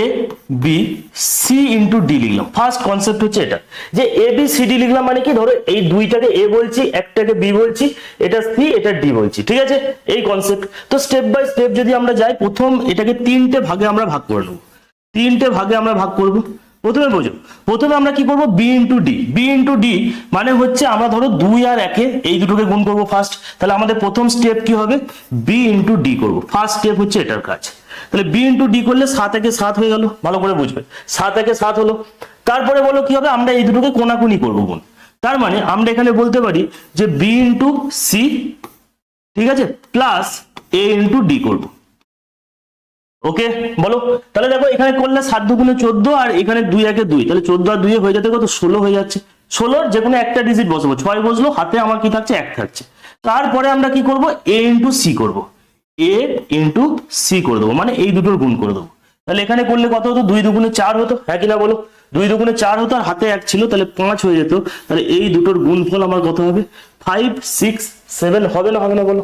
A B C into D লিখলাম। First concept হচ্ছে এটা। যে এ বি সি ডি লিখলাম মানে কি? ধরো এই দুইটাকে এ বলছি, একটাকে বি বলছি, এটা সি এটা ডি বলছি, ঠিক আছে? এই কনসেপ্ট তো স্টেপ বাই স্টেপ যদি আমরা যাই, প্রথম এটাকে তিনটে ভাগে আমরা ভাগ করে নেব। তিনটে ভাগে আমরা ভাগ করব। প্রথমে বোঝো। প্রথমে আমরা কি করব? B into D B into D মানে হচ্ছে আমরা ধরো দুই আর একে এই দুটোকে গুণ করব ফার্স্ট তাহলে আমাদের প্রথম স্টেপ কি হবে? বি ইন্টু ডি করব। ফার্স্ট স্টেপ হচ্ছে এটার কাজ। তাহলে বি ইন্টু ডি করলে সাত একে সাত হয়ে গেল, ভালো করে বুঝবে। সাত একে সাত হলো। তারপরে বলো কি হবে? আমরা এই দুটোকে কোনাকুনি করব গুণ তার মানে আমরা এখানে বলতে পারি যে বি ইন্টু সি ঠিক আছে? প্লাস এ ইন্টু ডি করব। ওকে বলো? তাহলে দেখো, এখানে করলে সাত দুগুণে চোদ্দ আর এখানে দুই একে দুই। তাহলে চোদ্দ আর দুই হয়ে যেতে কত? ষোলো হয়ে যাচ্ছে। ষোলোর যে কোনো একটা ডিজিট বসবো। ছয় বসল, হাতে আমার কি থাকছে? এক থাকছে। তারপরে আমরা কি করব? এ ইন্টু সি করব। এ ইন্টু সি করে দেবো মানে এই দুটোর গুণ করে দেবো। তাহলে এখানে করলে কত হতো? দুই দুগুণে চার হতো হ্যাঁ কিনা বলো? দুই দুগুণে চার হতো আর হাতে এক ছিল, তাহলে পাঁচ হয়ে যেত। তাহলে এই দুটোর গুণফল আমার কত হবে? ফাইভ সিক্স সেভেন হবে না হবে না বলো?